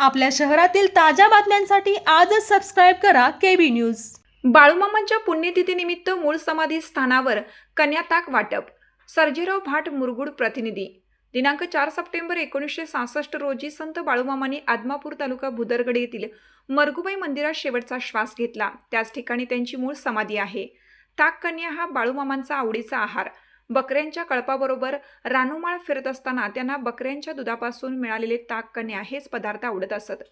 आपल्या शहरातील ताज्या बातम्यांसाठी आजच सबस्क्राईब करा केबी न्यूज बाळूमामांच्या पुण्यतिथीनिमित्त मूळ समाधी स्थानावर कन्याताक वाटप. सर्जेराव भाट मुरगुड प्रतिनिधी. दिनांक चार सप्टेंबर एकोणीसशे सहासष्ट रोजी संत बाळूमामांनी आदमापूर तालुका भुदरगड येथील मरगुबाई मंदिरात शेवटचा श्वास घेतला. त्याच ठिकाणी त्यांची मूळ समाधी आहे. ताक कन्या हा बाळूमामांचा आवडीचा आहार. बकऱ्यांच्या कळपाबरोबर रानोमाळ फिरत असताना त्यांना बकऱ्यांच्या दुधापासून मिळालेले ताक कन्या हेच पदार्थ आवडत असत.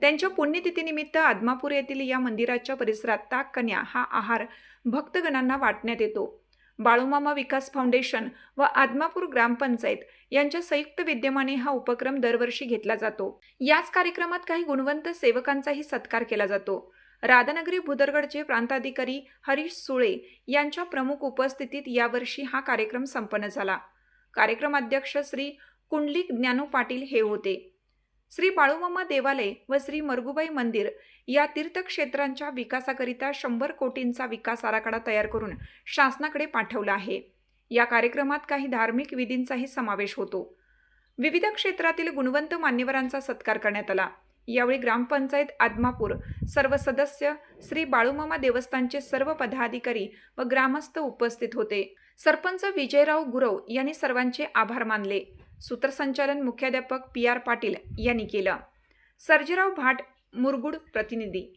त्यांच्या पुण्यतिथीनिमित्त आदमापूर येथील या मंदिराच्या परिसरात ताक कन्या हा आहार भक्तगणांना वाटण्यात येतो. बाळूमामा विकास फाउंडेशन व आदमापूर ग्रामपंचायत यांच्या संयुक्त विद्यमाने हा उपक्रम दरवर्षी घेतला जातो. याच कार्यक्रमात काही गुणवंत सेवकांचाही सत्कार केला जातो. राधानगरी भुदरगडचे प्रांताधिकारी हरीश सुळे यांच्या प्रमुख उपस्थितीत यावर्षी हा कार्यक्रम संपन्न झाला. कार्यक्रमाध्यक्ष श्री कुंडलिक ज्ञानू पाटील हे होते. श्री बाळूमामा देवालय व श्री मरगुबाई मंदिर या तीर्थक्षेत्रांच्या विकासाकरिता शंभर कोटींचा विकास आराखडा तयार करून शासनाकडे पाठवला आहे. या कार्यक्रमात काही धार्मिक विधींचाही समावेश होतो. विविध क्षेत्रातील गुणवंत मान्यवरांचा सत्कार करण्यात आला. यावेळी ग्रामपंचायत आदमापूर सर्व सदस्य श्री बाळूमामा देवस्थानचे सर्व पदाधिकारी व ग्रामस्थ उपस्थित होते. सरपंच विजयराव गुरव यांनी सर्वांचे आभार मानले. सूत्रसंचालन मुख्याध्यापक पी आर पाटील यांनी केलं. सर्जेराव भाट मुरगुड प्रतिनिधी.